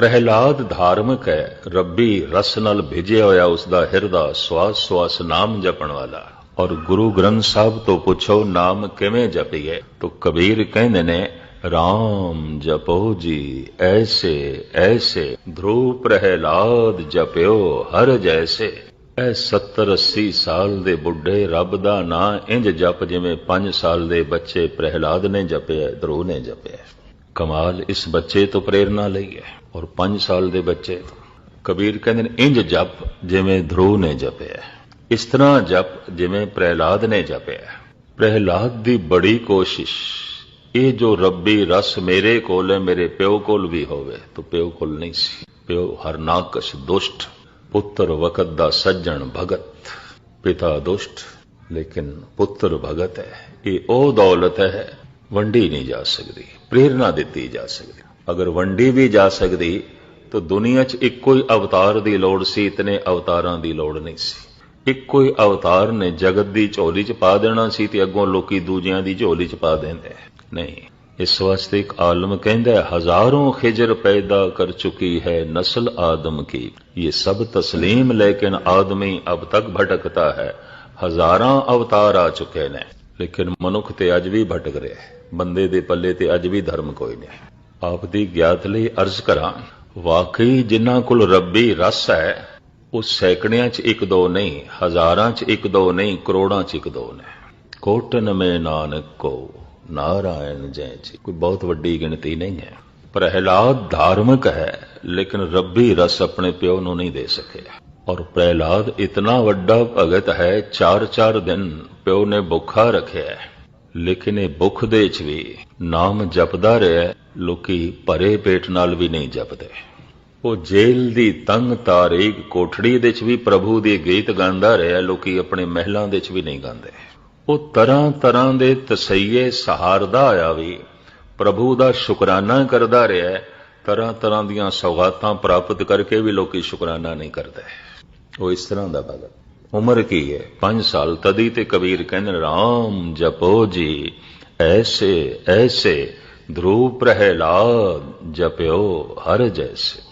ਪ੍ਰਹਿਲਾਦ ਧਾਰਮਿਕ ਹੈ। ਰੱਬੀ ਰਸ ਨਾਲ ਭਿਜਿਆ ਹੋਇਆ ਉਸ ਦਾ ਹਿਰਦਾ ਸਵਾਸ ਸਵਾਸ ਨਾਮ ਜਪਣ ਵਾਲਾ। ਔਰ ਗੁਰੂ ਗ੍ਰੰਥ ਸਾਹਿਬ ਤੋਂ ਪੁੱਛੋ, ਨਾਮ ਕਿਵੇਂ ਜਪੀਏ? ਤੋ ਕਬੀਰ ਕਹਿੰਦੇ ਨੇ, ਰਾਮ ਜਪੋ ਜੀ, ਐਸੇ ਐਸੇ ਧਰੂ ਪ੍ਰਹਿਲਾਦ ਜਪਿਓ ਹਰ ਜੈਸੇ। ਐ 70 80 ਸਾਲ ਦੇ ਬੁੱਢੇ ਰੱਬ ਦਾ ਨਾਂ ਇੰਜ ਜਪ ਜਿਵੇਂ 5 ਸਾਲ ਦੇ ਬੱਚੇ ਪ੍ਰਹਿਲਾਦ ਨੇ ਜਪਿਆ ਧਰੂ ਨੇ ਜਪਿਆ। ਕਮਾਲ, ਇਸ ਬੱਚੇ ਤੋਂ ਪ੍ਰੇਰਣਾ ਲਈ ਹੈ। ਔਰ 5 ਸਾਲ ਦੇ ਬੱਚੇ ਤੋਂ। ਕਬੀਰ ਕਹਿੰਦੇ ਨੇ, ਇੰਜ ਜਪ ਜਿਵੇਂ ਧਰੂ ਨੇ ਜਪਿਆ ਇਸ ਤਰ੍ਹਾਂ ਜਪ ਜਿਵੇਂ ਪ੍ਰਹਿਲਾਦ ਨੇ ਜਪਿਆ ਪ੍ਰਹਿਲਾਦ ਦੀ ਬੜੀ ਕੋਸ਼ਿਸ਼, ਇਹ ਜੋ ਰੱਬੀ ਰਸ ਮੇਰੇ ਕੋਲ ਹੈ, ਮੇਰੇ ਪਿਓ ਕੋਲ ਵੀ ਹੋਵੇ। ਤਾਂ ਪਿਓ ਕੋਲ ਨਹੀਂ ਸੀ। ਪਿਓ ਹਰਨਾਕਸ਼ ਦੁਸ਼ਟ, ਪੁੱਤਰ ਵਕਤ ਦਾ ਸੱਜਣ ਭਗਤ। ਪਿਤਾ ਦੁਸ਼ਟ, ਲੇਕਿਨ ਪੁੱਤਰ ਭਗਤ ਹੈ। ਇਹ ਉਹ ਦੌਲਤ ਹੈ ਵੰਡੀ ਨਹੀਂ ਜਾ ਸਕਦੀ, ਪ੍ਰੇਰਣਾ ਦਿੱਤੀ ਜਾ ਸਕਦੀ। ਅਗਰ ਵੰਡੀ ਵੀ ਜਾ ਸਕਦੀ, ਤਾਂ ਦੁਨੀਆ 'ਚ ਇੱਕੋ ਹੀ ਅਵਤਾਰ ਦੀ ਲੋੜ ਸੀ, ਇਤਨੇ ਅਵਤਾਰਾਂ ਦੀ ਲੋੜ ਨਹੀਂ ਸੀ। ਇੱਕੋ ਹੀ ਅਵਤਾਰ ਨੇ ਜਗਤ ਦੀ ਝੋਲੀ 'ਚ ਪਾ ਦੇਣਾ ਸੀ ਤੇ ਅੱਗੋਂ ਲੋਕੀ ਦੂਜਿਆਂ ਦੀ ਝੋਲੀ 'ਚ ਪਾ ਦਿੰਦੇ। ਨਹੀਂ, ਇਸ ਵਾਸਤੇ ਇੱਕ ਆਲਮ ਕਹਿੰਦਾ ਹਜ਼ਾਰੋਂ ਖਿਜਰ ਪੈਦਾ ਕਰ ਚੁੱਕੀ ਹੈ ਨਸਲ ਆਦਮ ਕੀ। ਇਹ ਸਭ ਤਸਲੀਮ, ਲੇਕਿਨ ਆਦਮੀ ਅਬ ਤੱਕ ਭਟਕਤਾ ਹੈ। ਹਜ਼ਾਰਾਂ ਅਵਤਾਰ ਆ ਚੁੱਕੇ ਨੇ। ਲੇਕਿਨ ਮਨੁੱਖ ਤੇ ਅੱਜ ਵੀ ਭਟਕ ਰਿਹਾ ਹੈ। ਬੰਦੇ ਦੇ ਪੱਲੇ ਤੇ ਅੱਜ ਵੀ ਧਰਮ ਕੋਈ ਨਹੀਂ। ਆਪ ਦੀ ਗਿਆਤ ਲਈ ਅਰਜ਼ ਕਰਾਂ, ਵਾਕਈ ਜਿਨ੍ਹਾਂ ਕੋਲ ਰੱਬੀ ਰਸ ਹੈ, ਉਹ ਸੈਕੜਿਆਂ 'ਚ ਇੱਕ ਦੋ ਨਹੀਂ, ਹਜ਼ਾਰਾਂ 'ਚ ਇੱਕ ਦੋ ਨਹੀਂ, ਕਰੋੜਾਂ 'ਚ ਇੱਕ ਦੋ ਨੇ। ਕੋਟਨ ਮੇ ਨਾਨਕ ਕੋ ਨਾਰਾਇਣ ਜੈ ਜੀ। ਕੋਈ ਬਹੁਤ ਵੱਡੀ ਗਿਣਤੀ ਨਹੀਂ ਹੈ। ਪ੍ਰਹਿਲਾਦ ਧਾਰਮਿਕ ਹੈ, ਲੇਕਿਨ ਰੱਬੀ ਰਸ ਆਪਣੇ ਪਿਓ ਨੂੰ ਨਹੀਂ ਦੇ ਸਕਿਆ ਔਰ ਪ੍ਰਹਿਲਾਦ ਇਤਨਾ ਵੱਡਾ ਭਗਤ ਹੈ 4-4 ਦਿਨ ਪਿਓ ਨੇ ਭੁੱਖਾ ਰੱਖਿਆ ਲੇਕਿਨ ਇਹ ਭੁੱਖ ਦੇ ਵਿੱਚ ਵੀ ਨਾਮ ਜਪਦਾ ਰਿਹਾ ਲੋਕੀ ਭਰੇ ਪੇਟ ਨਾਲ ਵੀ ਨਹੀਂ ਜਪਦੇ। ਉਹ ਜੇਲ ਦੀ ਤੰਗ ਤਾਰੀਖ ਕੋਠੜੀ ਦੇ ਵਿੱਚ ਵੀ ਪ੍ਰਭੂ ਦੇ ਗੀਤ ਗਾਉਂਦਾ ਰਿਹਾ ਲੋਕੀ ਆਪਣੇ ਮਹਿਲਾਂ ਦੇ ਵਿੱਚ ਵੀ ਨਹੀਂ ਗਾਉਂਦੇ। ਉਹ ਤਰ੍ਹਾਂ ਤਰ੍ਹਾਂ ਦੇ ਤਸਈਏ ਸਹਾਰਦਾ ਆਇਆ ਵੀ ਪ੍ਰਭੂ ਦਾ ਸ਼ੁਕਰਾਨਾ ਕਰਦਾ ਰਿਹਾ ਤਰ੍ਹਾਂ ਤਰ੍ਹਾਂ ਦੀਆਂ ਸੌਗਾਤਾਂ ਪ੍ਰਾਪਤ ਕਰਕੇ ਵੀ ਲੋਕੀ ਸ਼ੁਕਰਾਨਾ ਨਹੀਂ ਕਰਦੇ। ਉਹ ਇਸ ਤਰ੍ਹਾਂ ਦਾ ਭਗਤ। ਉਮਰ ਕੀ ਹੈ? 5 ਸਾਲ। ਤਦੀ ਤੇ ਕਬੀਰ ਕਹਿੰਦੇ, ਰਾਮ ਜਪੋ ਜੀ, ਐਸੇ ਐਸੇ ਧਰੂ ਪ੍ਰਹਿਲਾਦ ਜਪਿਓ ਹਰ ਜੈਸੇ।